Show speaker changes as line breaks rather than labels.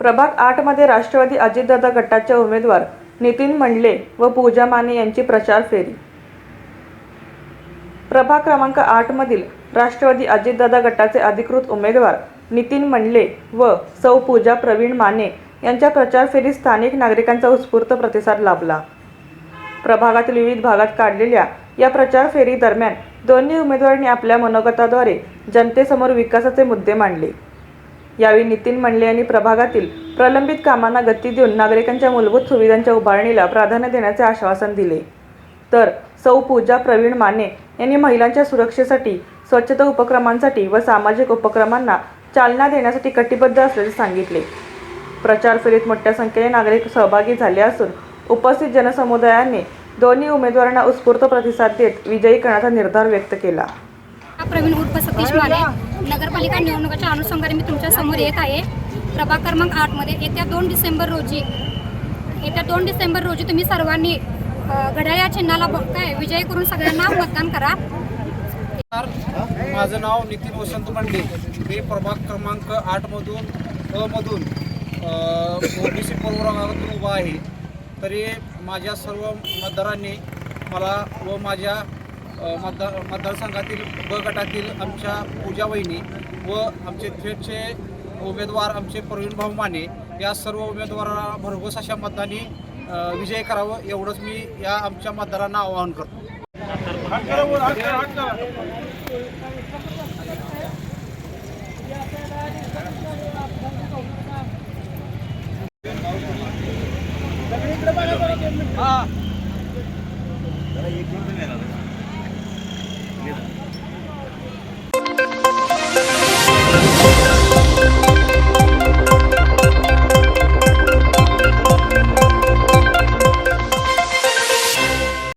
प्रभाग आठमध्ये राष्ट्रवादी अजितदादा गटाचे उमेदवार नितीन मंडले व पूजा माने यांची प्रचार फेरी. प्रभाग क्रमांक आठमधील राष्ट्रवादी अजितदादा गटाचे अधिकृत उमेदवार नितीन मंडले व सौ पूजा प्रवीण माने यांच्या प्रचार फेरीत स्थानिक नागरिकांचा उत्स्फूर्त प्रतिसाद लाभला. प्रभागातील विविध भागात काढलेल्या या प्रचार फेरी दरम्यान दोन्ही उमेदवारांनी आपल्या मनोगताद्वारे जनतेसमोर विकासाचे मुद्दे मांडले. यावेळी नितीन मंडले यांनी प्रभागातील प्रलंबित कामांना गती देऊन नागरिकांच्या मूलभूत सुविधांच्या उभारणीला प्राधान्य देण्याचे आश्वासन दिले. तर सौ पूजा प्रवीण माने यांनी महिलांच्या सुरक्षेसाठी स्वच्छता उपक्रमांसाठी व सामाजिक उपक्रमांना चालना देण्यासाठी कटिबद्ध असल्याचे सांगितले. प्रचार फेरीत मोठ्या संख्येने नागरिक सहभागी झाले असून उपस्थित जनसमुदायाने दोन्ही उमेदवारांना उत्स्फूर्त प्रतिसाद देत विजयी करण्याचा निर्धार व्यक्त केला.
प्रवीण उर्फ सतीश माने. नगरपालिका निवडणुकीच्या अनुषंगाने मी तुमच्यासमोर येत आहे. प्रभाग क्रमांक आठमध्ये येत्या दोन डिसेंबर रोजी येत्या दोन डिसेंबर रोजी तुम्ही सर्वांनी अ, घड्याळ या चिन्हाला ब- काय विजयी करून सगळ्यांना मतदान करा.
माझं नाव नितीन वसंत मंडे मी प्रभाग क्रमांक आठमधून अमधून ओबीसी प्रवर्गातून उभा आहे. तरी माझ्या सर्व मतदारांनी मला व माझ्या मतदार मतदारसंघातील ब गटातील आमच्या पूजा वहिनी व आमचे थेटचे उमेदवार आमचे प्रवीण भाऊ माने या सर्व उमेदवारांना भरघोस अशा मतदानी अ, विजय करावं एवढंच मी या आमच्या मतदारांना आवाहन करतो.